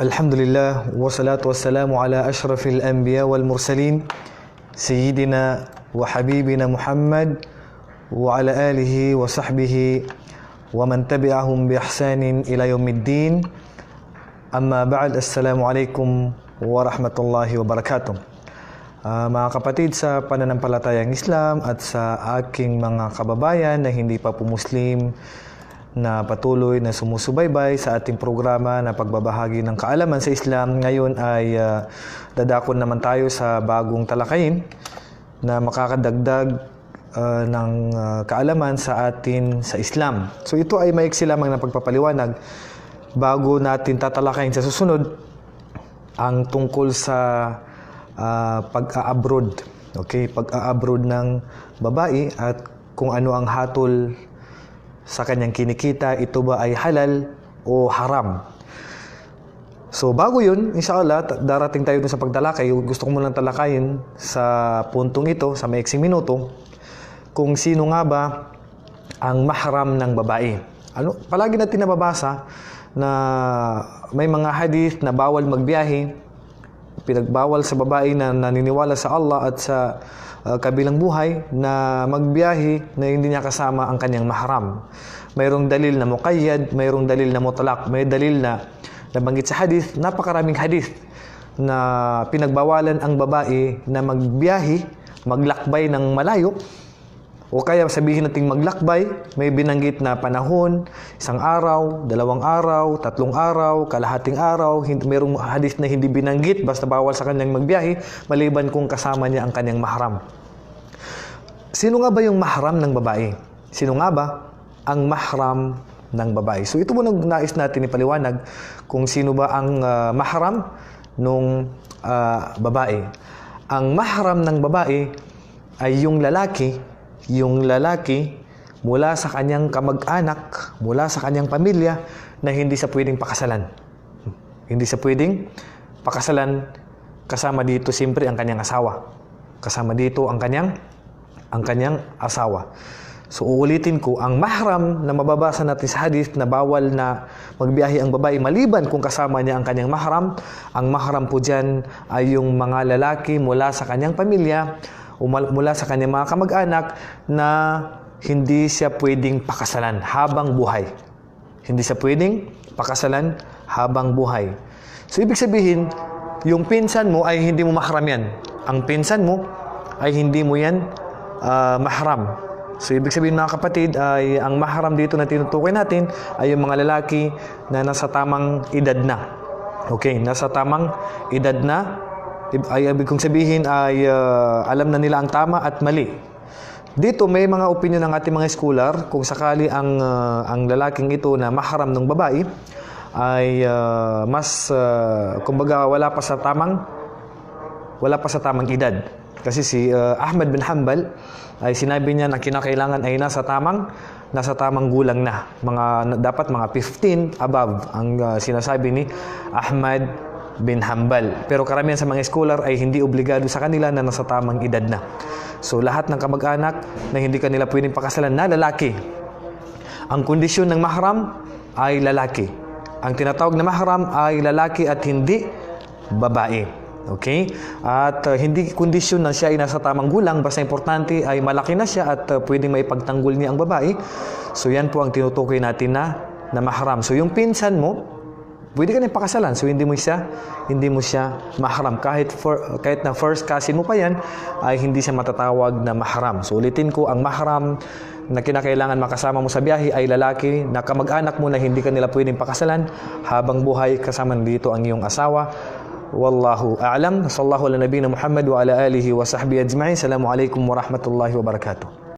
الحمد لله والصلاة والسلام على أشرف الأنبياء والمرسلين سيدنا وحبيبنا محمد وعلى آله وصحبه ومن تبعهم بإحسان إلى يوم الدين. أما بعد السلام عليكم ورحمة الله وبركاته. Ah, mga kapatid sa pananampalatayang Islam at sa aking mga kababayan na hindi pa po Muslim na patuloy na sumusubaybay sa ating programa na pagbabahagi ng kaalaman sa Islam. Ngayon ay ah, dadakon naman tayo sa bagong talakayin na makakadagdag ah, ng ah, kaalaman sa atin sa Islam. So ito ay maiksi lamang na pagpapaliwanag bago natin tatalakayin sa susunod ang tungkol sa ah, pag-a-abroad. Okay, pag-a-abroad ng babae at kung ano ang hatol sa kanyang kinikita, ito ba ay halal o haram. So bago yun, inshallah, darating tayo dun sa pagtalakay. Gusto ko munang talakayin sa puntong ito, sa maiksing minuto, kung sino nga ba ang mahram ng babae. Ano, palagi natin nababasa na may mga hadith na bawal magbiyahe, pinagbawal sa babae na naniniwala sa Allah at sa uh, kabilang buhay na magbiyahe na hindi niya kasama ang kanyang mahram. Mayroong dalil na muqayyad, mayroong dalil na mutlaq, may dalil na nabanggit sa hadith, napakaraming hadith na pinagbawalan ang babae na magbiyahe, maglakbay ng malayo o kaya sabihin nating maglakbay, may binanggit na panahon, isang araw, dalawang araw, tatlong araw, kalahating araw, hindi, merong hadith na hindi binanggit, basta bawal sa kanyang magbiyahe, maliban kung kasama niya ang kanyang mahram. Sino nga ba yung mahram ng babae? Sino nga ba ang mahram ng babae? So ito muna nais natin ipaliwanag kung sino ba ang ah, mahram ng babae. Ang mahram ng babae ay yung lalaki, yung lalaki mula sa kanyang kamag-anak, mula sa kanyang pamilya na hindi sa pwedeng pakasalan. Hindi sa pwedeng pakasalan kasama dito siyempre ang kanyang asawa. Kasama dito ang kanyang ang kanyang asawa. So uulitin ko, ang mahram na mababasa natin sa hadith na bawal na magbiyahe ang babae maliban kung kasama niya ang kanyang mahram, ang mahram po dyan ay yung mga lalaki mula sa kanyang pamilya mula sa kanyang mga kamag-anak na hindi siya pwedeng pakasalan habang buhay. Hindi siya pwedeng pakasalan habang buhay. So ibig sabihin, yung pinsan mo ay hindi mo mahram yan. Ang pinsan mo ay hindi mo yan ah, mahram. So ibig sabihin mga kapatid ay ang mahram dito na tinutukoy natin ay yung mga lalaki na nasa tamang edad na. Okay, nasa tamang edad na. Ib- Ay ibig kong sabihin ay ah, alam na nila ang tama at mali. Dito may mga opinion ng ating mga scholar kung sakali ang ah, ang lalaking ito na mahram ng babae ay ah, mas ah, kumbaga wala pa sa tamang wala pa sa tamang edad. Kasi si uh, Ahmad bin Hanbal ay sinabi niya na kinakailangan ay nasa tamang nasa tamang gulang na. Mga dapat mga 15 above ang uh, sinasabi ni Ahmad bin Hanbal. Pero karamihan sa mga scholar ay hindi obligado sa kanila na nasa tamang edad na. So lahat ng kamag-anak na hindi kanila pwedeng pakasalan na lalaki. Ang kondisyon ng mahram ay lalaki. Ang tinatawag na mahram ay lalaki at hindi babae. Okay? At uh, hindi kondisyon na siya ay nasa tamang gulang, basta importante ay malaki na siya at uh, pwedeng may pagtanggol niya ang babae. So yan po ang tinutukoy natin na, na mahram. So yung pinsan mo, pwede ka na pakasalan. So hindi mo siya, hindi mo siya mahram. Kahit, for, kahit na first cousin mo pa yan, ay hindi siya matatawag na mahram. So ulitin ko, ang mahram na kinakailangan makasama mo sa biyahe ay lalaki na kamag-anak mo na hindi ka nila pwedeng pakasalan habang buhay kasama dito ang iyong asawa. Wallahu a'lam. Sallallahu ala nabiyina Muhammad wa ala alihi wa sahbihi ajma'in. Assalamu alaikum warahmatullahi wabarakatuh.